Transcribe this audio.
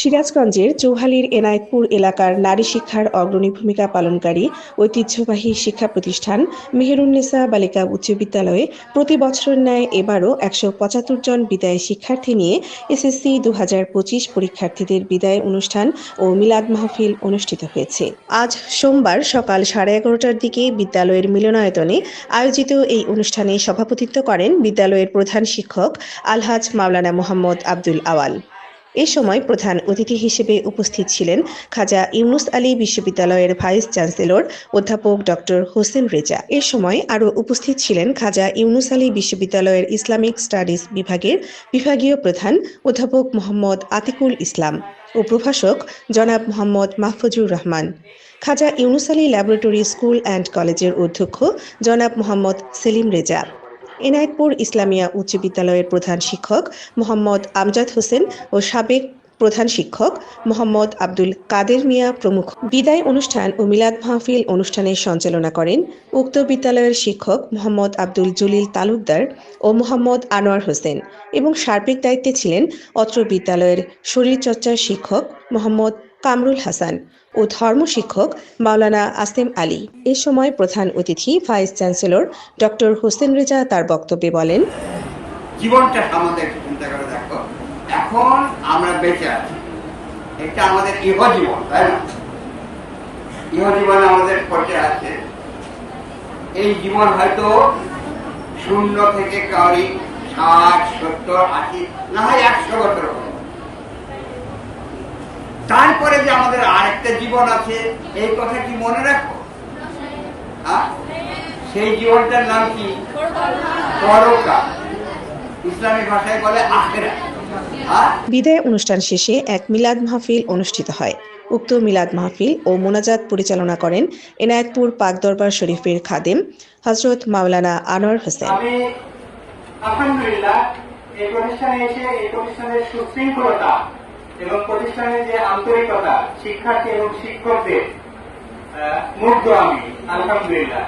সিরাজগঞ্জের চৌহালির এনায়েতপুর এলাকার নারী শিক্ষার অগ্রণী ভূমিকা পালনকারী ঐতিহ্যবাহী শিক্ষা প্রতিষ্ঠান মেহেরুন্নেসা বালিকা উচ্চ বিদ্যালয়ে প্রতি বছরের ন্যায় এবারও একশো পঁচাত্তর জন বিদায় শিক্ষার্থী নিয়ে এসএসসি দু হাজার পঁচিশ পরীক্ষার্থীদের বিদায় অনুষ্ঠান ও মিলাদ মাহফিল অনুষ্ঠিত হয়েছে। আজ সোমবার সকাল সাড়ে এগারোটার দিকে বিদ্যালয়ের মিলনায়তনে আয়োজিত এই অনুষ্ঠানে সভাপতিত্ব করেন বিদ্যালয়ের প্রধান শিক্ষক আলহাজ মাওলানা মোহাম্মদ আব্দুল আওয়াল। এ সময় প্রধান অতিথি হিসেবে উপস্থিত ছিলেন খাজা ইউনুস আলী বিশ্ববিদ্যালয়ের ভাইস চ্যান্সেলর অধ্যাপক ডক্টর হোসেন রেজা। এ সময় আরও উপস্থিত ছিলেন খাজা ইউনুস আলী বিশ্ববিদ্যালয়ের ইসলামিক স্টাডিজ বিভাগের বিভাগীয় প্রধান অধ্যাপক মোহাম্মদ আতিকুল ইসলাম ও প্রভাষক জনাব Mohammad Mahfuzur Rahman. Khaja Yunus Ali laboratory school and কলেজের অধ্যক্ষ জনাব মোহাম্মদ সেলিম রেজা। এনায়েতপুর ইসলামিয়া উচ্চ বিদ্যালয়ের প্রধান শিক্ষক মোহাম্মদ আমজাদ হোসেন ও সাবেক প্রধান শিক্ষক মোহাম্মদ আব্দুল কাদের মিয়া প্রমুখ। বিদায় অনুষ্ঠান ও মিলাদ মাহফিল অনুষ্ঠানের সঞ্চালনা করেন উক্ত বিদ্যালয়ের শিক্ষক মোহাম্মদ আব্দুল জলিল তালুকদার ও মোহাম্মদ আনোয়ার হোসেন এবং সার্বিক দায়িত্বে ছিলেন অত্র বিদ্যালয়ের শরীরচর্চার শিক্ষক মোহাম্মদ কামরুল হাসান ও ধর্ম শিক্ষক মাওলানা আসেম আলী। এ সময় প্রধান অতিথি vice chancellor doctor Hossain Reza তার বক্তব্যে বলেন, জীবনটা আমাদের চিন্তা করে দেখো। এখন আমরা বেঁচে আছি। এটা আমাদের ইহ জীবন, তাই না? ইহ জীবন আমাদের পথে আছে। এই জীবন হয়তো শূন্য থেকে কারি ষাট, সত্তর, আশি, না হয় একশো বছর তারপরে যে আমাদের আরেকটা জীবন আছে, এই কথা কি মনে রাখো হ্যাঁ? সেই জীবনটার নাম কি? পরকাল ইসলামী ভাষায় বলে আখেরা। বিদায় অনুষ্ঠান শেষে এক মিলাদ মাহফিল অনুষ্ঠিত হয়। উক্ত মিলাদ মাহফিল ও মোনাজাত পরিচালনা করেন এনায়েতপুর পাক দরবার শরীফের খাদেম হজরত মাওলানা আনোয়ার হোসেন। এবং প্রতিষ্ঠানের যে আন্তরিকতা শিক্ষার্থী এবং শিক্ষকদের মুগ্ধ আমি, আলহামদুলিল্লাহ।